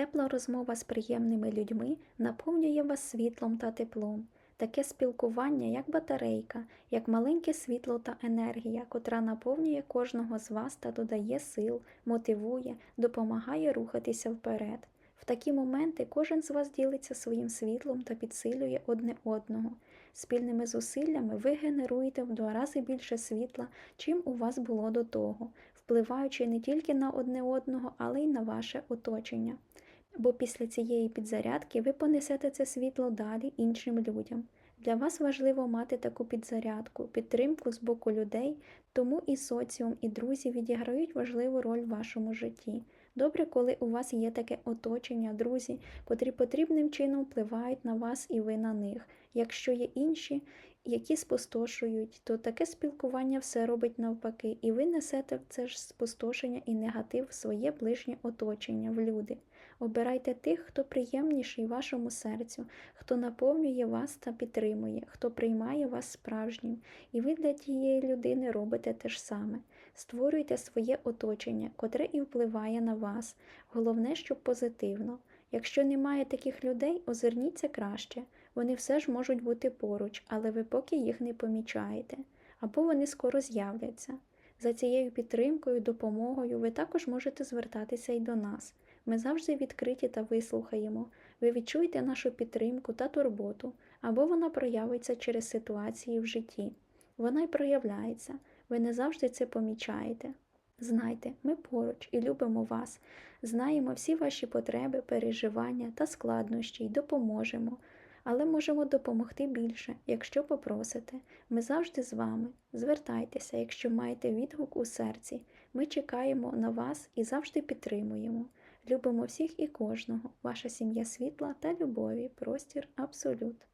Тепла розмова з приємними людьми наповнює вас світлом та теплом. Таке спілкування, як батарейка, як маленьке світло та енергія, котра наповнює кожного з вас та додає сил, мотивує, допомагає рухатися вперед. В такі моменти кожен з вас ділиться своїм світлом та підсилює одне одного. Спільними зусиллями ви генеруєте в два рази більше світла, чим у вас було до того, впливаючи не тільки на одне одного, але й на ваше оточення. Бо після цієї підзарядки ви понесете це світло далі іншим людям. Для вас важливо мати таку підзарядку, підтримку з боку людей, тому і соціум, і друзі відіграють важливу роль в вашому житті. Добре, коли у вас є таке оточення, друзі, котрі потрібним чином впливають на вас і ви на них. Якщо є інші, які спустошують, то таке спілкування все робить навпаки, і ви несете це ж спустошення і негатив в своє ближнє оточення, в люди. Обирайте тих, хто приємніший вашому серцю, хто наповнює вас та підтримує, хто приймає вас справжнім, і ви для тієї людини робите те ж саме. Створюйте своє оточення, котре і впливає на вас. Головне, щоб позитивно. Якщо немає таких людей, озирніться краще. Вони все ж можуть бути поруч, але ви поки їх не помічаєте, або вони скоро з'являться. За цією підтримкою, допомогою ви також можете звертатися і до нас. Ми завжди відкриті та вислухаємо. Ви відчуєте нашу підтримку та турботу, або вона проявиться через ситуації в житті. Вона й проявляється, ви не завжди це помічаєте. Знайте, ми поруч і любимо вас, знаємо всі ваші потреби, переживання та складнощі й допоможемо, але можемо допомогти більше, якщо попросите. Ми завжди з вами. Звертайтеся, якщо маєте відгук у серці. Ми чекаємо на вас і завжди підтримуємо. Любимо всіх і кожного. Ваша сім'я світла та любові, простір абсолют.